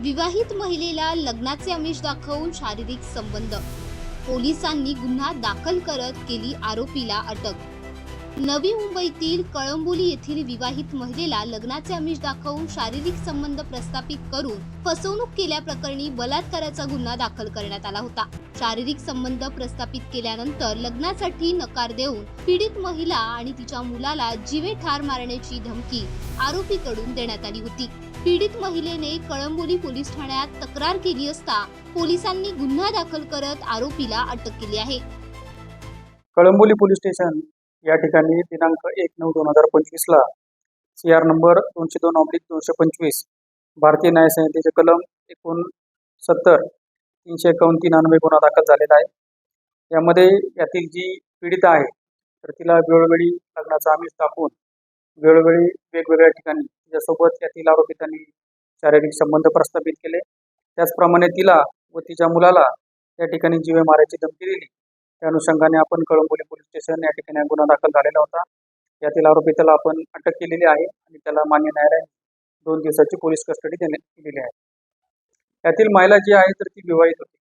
विवाहित महिलेला लग्नाचे आमिष दाखवून शारीरिक संबंध. पोलिसांनी गुन्हा दाखल करत केली आरोपीला अटक. नवी मुंबईतील कळंबोली येथील विवाहित महिलेला लग्नाचे आमिष दाखवून शारीरिक संबंध प्रस्थापित करून फसवणूक केल्याप्रकरणी बलात्काराचा गुन्हा दाखल करण्यात आला होता. शारीरिक संबंध प्रस्थापित केल्यानंतर लग्नासाठी नकार देऊन पीडित महिला आणि तिच्या मुलाला जीवे ठार मारण्याची धमकी आरोपीकडून देण्यात आली होती. पीडित महिलेने कळंबोली पोलीस ठाण्यात तक्रार केली असता पोलिसांनी गुन्हा दाखल करत आरोपीला अटक केली आहे. कळंबोली पोलीस स्टेशन या ठिकाणी दिनांक एक नऊ दोन हजार पंचवीसला सी आर नंबर दोनशे दोन ऑब्लिक दोनशे पंचवीस भारतीय न्याय संहितेचे कलम एकोणसत्तर तीनशे एकावन्न तीनानवे गुन्हा दाखल झालेला आहे. यामध्ये यातील जी पीडित आहे तर तिला वेळोवेळी लग्नाचा आमिष दाखवून वेळोवेळी वेगवेगळ्या ठिकाणी तिच्यासोबत यातील आरोपितांनी शारीरिक संबंध प्रस्थापित केले. त्याचप्रमाणे तिला व तिच्या मुलाला त्या ठिकाणी जीवे मारायची धमकी दिली. त्या अनुषंगाने आपण कळंबोली पोलीस स्टेशन या ठिकाणी गुन्हा दाखल झालेला होता. यातील आरोपिताला आपण अटक केलेली आहे आणि त्याला मान्य न्यायालयाने दोन दिवसाची पोलीस कस्टडी देण्यात दिलेली आहे. यातील महिला जी आहे तर ती विवाहित होती.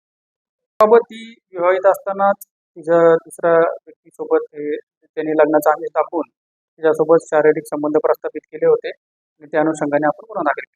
बाबत ती विवाहित असतानाच तिच्या दुसऱ्या व्यक्तीसोबत त्यांनी लग्नाचा आमिष दाखवून तिच्यासोबत शारीरिक संबंध प्रस्थापित केले होते आणि त्या अनुषंगाने आपण गुन्हा दाखल केला.